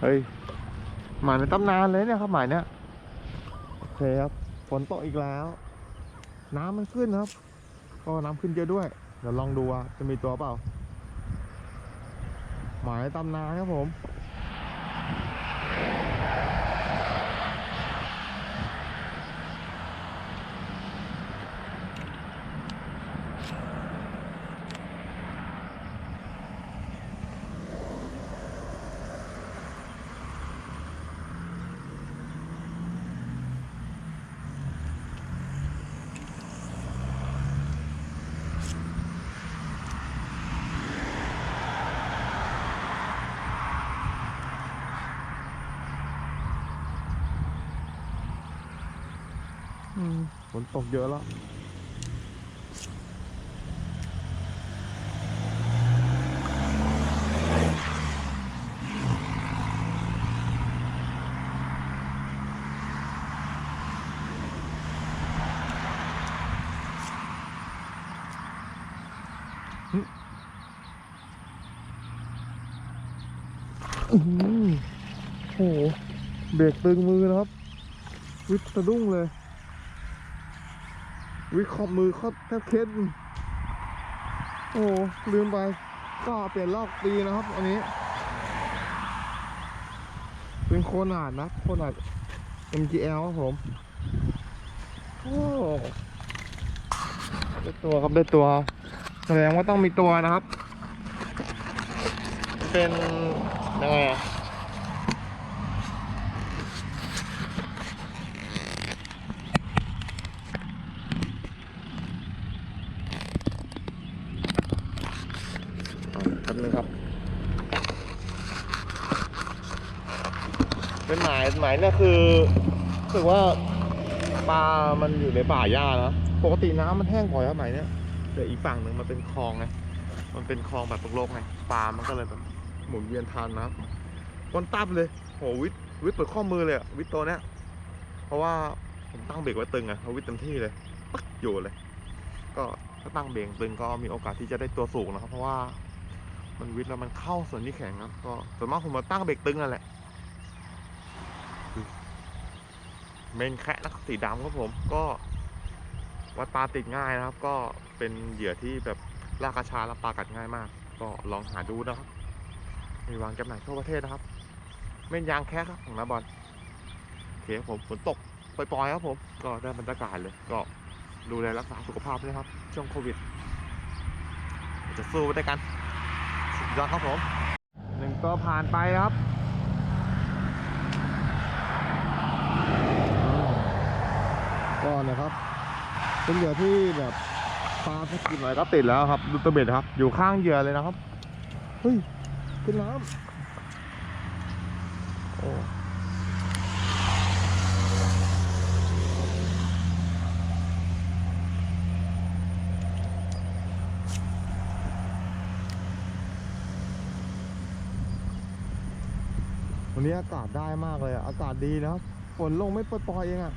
เฮ้ยหมายในตำนานเลยเนี่ยครับหมายเนี้ยโอเคครับฝนตกอีกแล้ว น้ำมันขึ้นครับ ก็น้ำขึ้นเยอะด้วย เดี๋ยวลองดูว่าจะมีตัวเปล่า หมายในตำนานครับผม ฝนตกเยอะแล้วอื้อหือโอ้โห เบรกตึงมือนะครับ วิทย์สะดุ้งเลย วิขอบมือเขาแทบเคล็ดโอ้ลืมไป ก็เปลี่ยนลอกตีนะครับ อันนี้ เป็นโคนาดนะโคนาด MGL ครับผม โอ้ได้ตัวครับได้ตัว แสดงว่าต้องมีตัวนะครับ เป็นยังไงอะ แป๊บนึงครับ เป็นหมายหมายเนี่ยคือรู้สึกว่าปลา มันอยู่ในป่าหญ้านะ ปกติน้ำมันแห้งก่อนครับหมายเนี่ยแต่อีกฝั่งหนึ่งมันเป็นคลองไง มันเป็นคลองแบบโลกไง ปลา มันก็เลยแบบหมุนเวียนทันนะครันตับเลยโหวิทย์วิทย์เปิดข้อมือเลยอะวิทย์ตัวเนี้ย เพราะว่าผมตั้งเบรกไว้ตึงอะเขาวิทย์เต็มที่เลยปึ๊กอยู่เลย ก็ถ้าตั้งเบรกตึงก็มีโอกาสที่จะได้ตัวสูงนะครับ เพราะว่า มันวิทย์แล้วมันเข้าส่วนที่แข็งครับก็ส่วนมากผมมาตั้งเบรกตึงนั่นแหละเมนแคะนะครับสีดำครับผมก็วัดปลาติดง่ายนะครับ ก็เป็นเหยื่อที่แบบลากกระชาและปลากัดง่ายมาก ก็ลองหาดูนะครับ มีวางจำหน่ายทั่วประเทศนะครับ เม่นยางแคะครับของนาบอลโอเคผมฝนตกปล่อยๆครับผม ก็ได้บรรยากาศเลย ก็ดูแลรักษาสุขภาพด้วยครับ ช่วงโควิด จะสู้ไปด้วยกัน ยอดครับผมหนึ่งตัวผ่านไปครับก็นะครับ เป็นเหยื่อที่แบบปลาถ้ากินหน่อยก็ติดแล้วครับ ดูตัวเบ็ดครับ อยู่ข้างเหยื่อเลยนะครับ เฮ้ย ขึ้นน้ำโอ้ วันนี้อากาศได้มากเลยอะอากาศดีนะครับฝนลงไม่ปล่อยๆเองอะ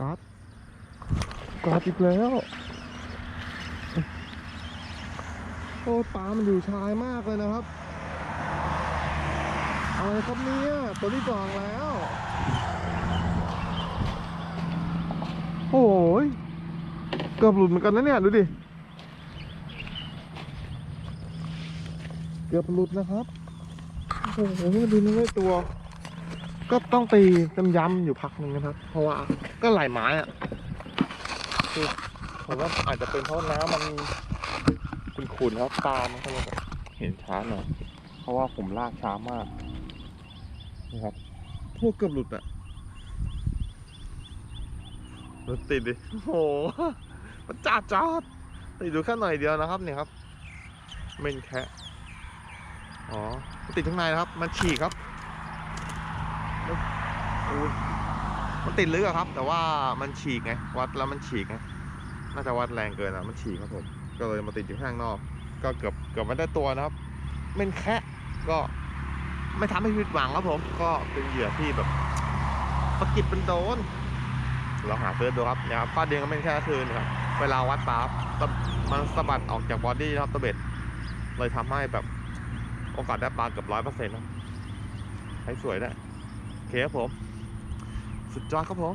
กัดกัดอีกแล้ว โอ้ปลามันอยู่ชายมากเลยนะครับ อะไรครับเนี่ย ตัวที่สองแล้ว โอ้ยเกือบหลุดเหมือนกันนะเนี่ย ดูดิ เกือบหลุดนะครับ โอ้โหดูนี่ไม่ตัว ก็ต้องตีย้ำๆอยู่พักหนึ่งนะครับ เพราะว่าก็ไหลไม้อะคือผมว่าอาจจะเป็นเพราะน้ำมันขุ่นๆครับปลามันก็เลยแบบเห็นช้าหน่อยเพราะว่าผมลากช้ามากนะครับพวกเกือบหลุดอะรถติดดิโอ้โหมันจอดจอดติดอยู่แค่หน่อยเดียวนะครับเนี่ยครับ เมนแคะอ๋อติดข้างในนะครับ มันฉีกครับ มันติดลึกอะครับ แต่ว่ามันฉีกไง วัดแล้วมันฉีกไง น่าจะวัดแรงเกินอะมันฉีกครับผม ก็เลยมาติดอยู่ข้างนอก ก็เกือบเกือบไม่ได้ตัวนะครับเมนแคะก็ไม่ทำให้ผิดหวังครับผม ก็เป็นเหยื่อที่แบบประกิดเป็นโดน เราหาเซิร์ชดูครับนะครับข้อดีของเมนแคะก็คืนครับ เวลาวัดปารับมันสะบัดออกจากบอดี้นะครับตะเบ็ด เลยทำให้แบบโอกาสได้ปลาเกือบร้อยเปอร์เซ็นต์นะใช้สวยได้ เคครับผม สุดยอดครับผม